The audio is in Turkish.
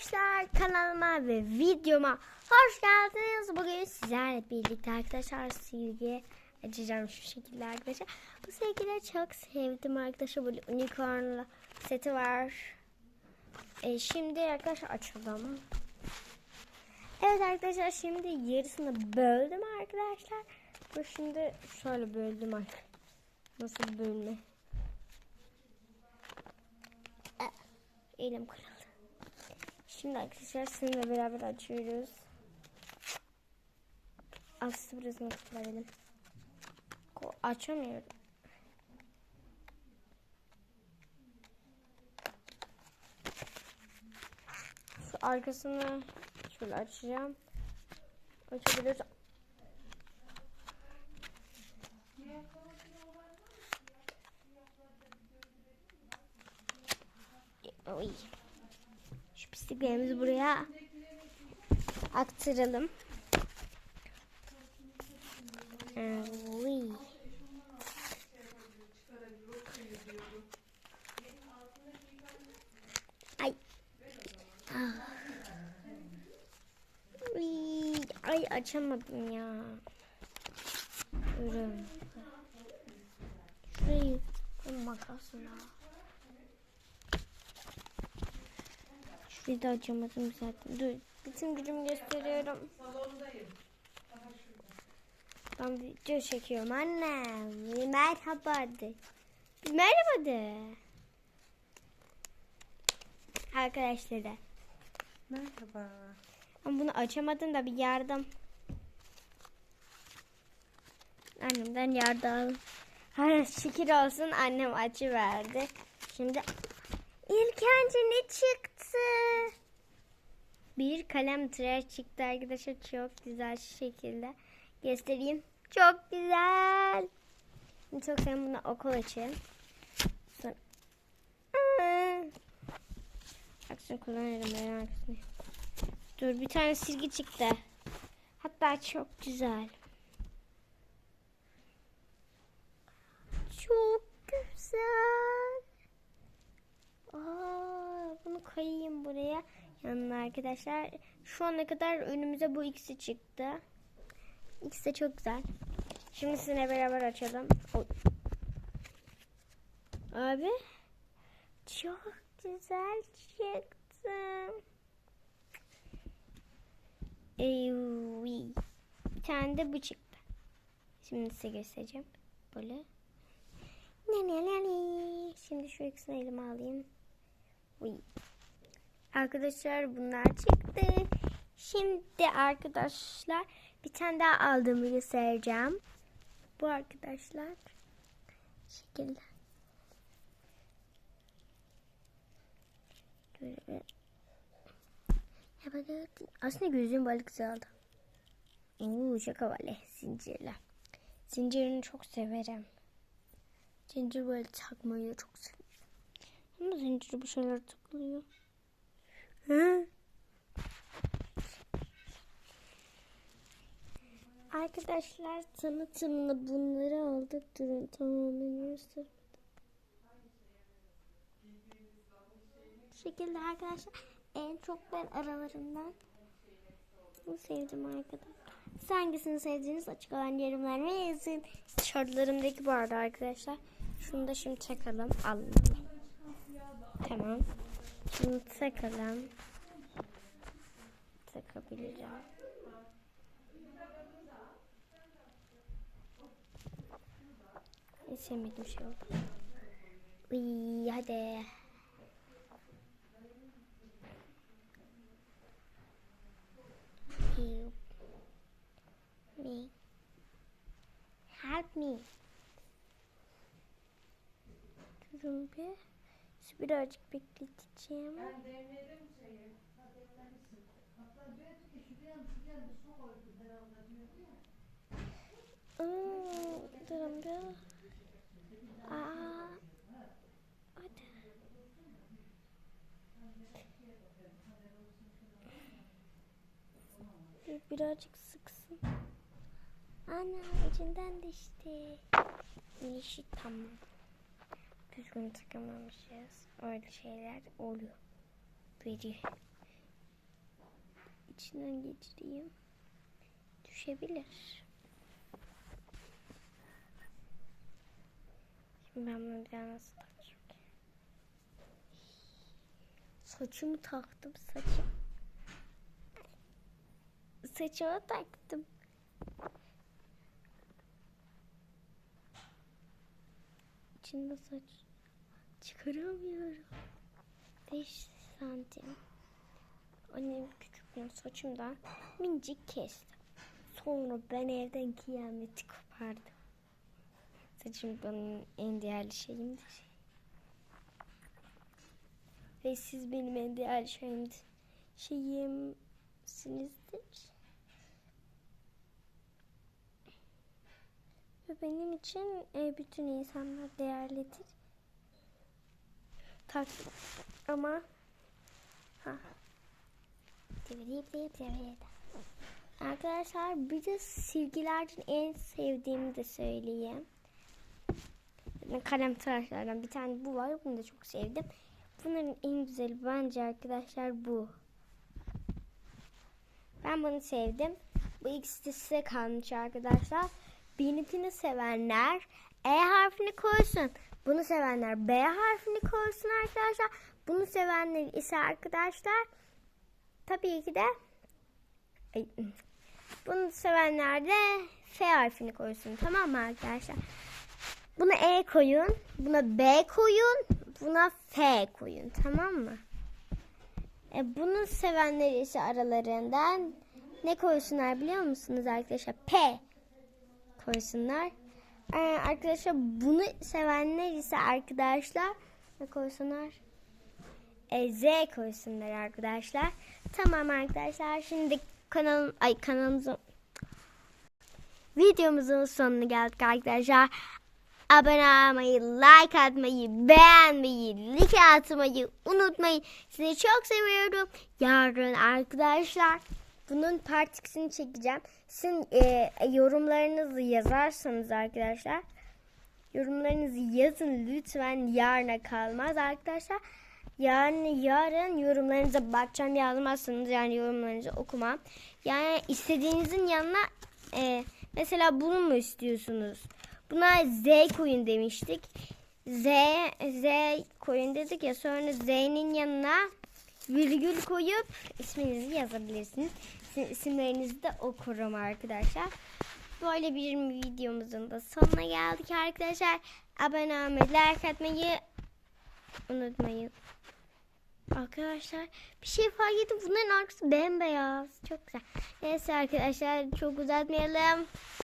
Arkadaşlar kanalıma ve videoma hoş geldiniz. Bugün sizlerle birlikte arkadaşlar silgi açacağım şu şekilde arkadaşlar. Bu silgileri çok sevdim arkadaşlar. Böyle unicornlu seti var. E, şimdi arkadaşlar açalım. Evet arkadaşlar şimdi yarısını böldüm arkadaşlar. Bu şimdi şöyle böldüm artık. Nasıl bölme? Eh, Elim kırıldı. Şimdi arkadaşlar sizinle beraber açıyoruz. Aslında biraz nasıl verelim. Açamıyorum. Şu arkasını şöyle açacağım. Açabilirsem. Oy. Pisliklerimizi buraya aktaralım. Oy. Ay. Ah. Uy, Ay açamadım ya. Ürün. Şurayı bu Şurayı da açamadım zaten. Dur. Bütün gücümü gösteriyorum. Ben video çekiyorum annem. Merhaba de. Merhaba de. Arkadaşlara. Merhaba. Ama bunu açamadım da bir yardım. Annemden yardım. Her şükür olsun annem açı verdi. Şimdi ilk önce ne çıktı? Bir kalem tıraş çıktı arkadaşlar. Çok güzel şu şekilde. Göstereyim. Çok güzel. Şimdi çok sevdim bunu okul açayım. Sonra... Aksini kullanırım merak etmeyin. Dur bir tane silgi çıktı. Hatta çok güzel. Çok güzel. Aa, bunu koyayım buraya. Yanına arkadaşlar. Şu ana kadar önümüze bu ikisi çıktı. İkisi de çok güzel. Şimdi sizinle beraber açalım. Abi. Çok güzel çıktı. Eee, bir tane de bu çıktı. Şimdi size göstereceğim. Böyle. Ne ne ne ne. Şimdi şu ikisini elime alayım. Uy. Arkadaşlar bunlar çıktı. Şimdi arkadaşlar bir tane daha aldığımı göstereceğim. Bu arkadaşlar. Şekilde. Aslında gözüm balık güzeldi. Oo şaka böyle zincirle. Zincirini çok severim. Zincir böyle takmayı çok seviyorum. Ama zinciri bu şeyler takılıyor. Hı? Arkadaşlar tanıtımlı bunları aldık. Durun tamamen göster. Bu şekilde arkadaşlar en çok ben aralarından bunu sevdim arkadaşlar. Siz hangisini sevdiğiniz açık olan yorumlarına yazın. Şortlarımdaki bu arada arkadaşlar. Şunu da şimdi takalım. Alın. Tamam. Şunu takalım. Takabileceğim. En sevmediğim şey oldu. Uy, hadi. Help me. Help me. Durun. Birazcık bekleteceğim. Hmm, durun bir. Aa, hadi. Birazcık sıksın. Ana ucundan düştü. İşi tamam. Düzgün takamamışız. Öyle şeyler oluyor. Veriyor. içinden geçireyim. Düşebilir. Şimdi ben bunu bir daha nasıl takacağım? Saçımı taktım saçım. Saçıma taktım. İçinde saç çıkaramıyorum. 5 santim. Annem küçükken saçımdan mincik kesti. Sonra ben evden kıyameti kopardım. Saçım benim en değerli şeyimdir. Ve siz benim en değerli şeyimdir. Şeyimsinizdir. Ve benim için e, bütün insanlar değerlidir. Tak ama ha. Arkadaşlar bir de silgilerden en sevdiğimi de söyleyeyim. Kalem tıraşlardan bir tane bu var. Bunu da çok sevdim. Bunların en güzeli bence arkadaşlar bu. Ben bunu sevdim. Bu ikisi de size kalmış arkadaşlar. Benimkini sevenler E harfini koysun. Bunu sevenler B harfini koysun arkadaşlar. Bunu sevenler ise arkadaşlar tabii ki de Ay, bunu sevenler de F harfini koysun. Tamam mı arkadaşlar? Buna E koyun. Buna B koyun. Buna F koyun. Tamam mı? E, bunu sevenler ise aralarından ne koysunlar biliyor musunuz arkadaşlar? P koysunlar. Ee, arkadaşlar bunu sevenler ise arkadaşlar ne koysunlar? E, Z koysunlar arkadaşlar. Tamam arkadaşlar şimdi kanalım ay kanalımızın videomuzun sonuna geldik arkadaşlar. Abone olmayı, like atmayı, beğenmeyi, like atmayı unutmayın. Sizi çok seviyorum. Yarın arkadaşlar bunun part 2'sini çekeceğim. Sizin e, yorumlarınızı yazarsanız arkadaşlar. Yorumlarınızı yazın lütfen yarına kalmaz arkadaşlar. Yani yarın yorumlarınıza bakacağım yazmazsanız yani yorumlarınızı okumam. Yani istediğinizin yanına e, mesela bunu mu istiyorsunuz? Buna Z koyun demiştik. Z Z koyun dedik ya sonra Z'nin yanına virgül koyup isminizi yazabilirsiniz. Sizin isimlerinizi de okurum arkadaşlar. Böyle bir videomuzun da sonuna geldik arkadaşlar. Abone olmayı, like atmayı unutmayın. Arkadaşlar bir şey fark ettim. Bunların arkası bembeyaz. Çok güzel. Neyse arkadaşlar çok uzatmayalım.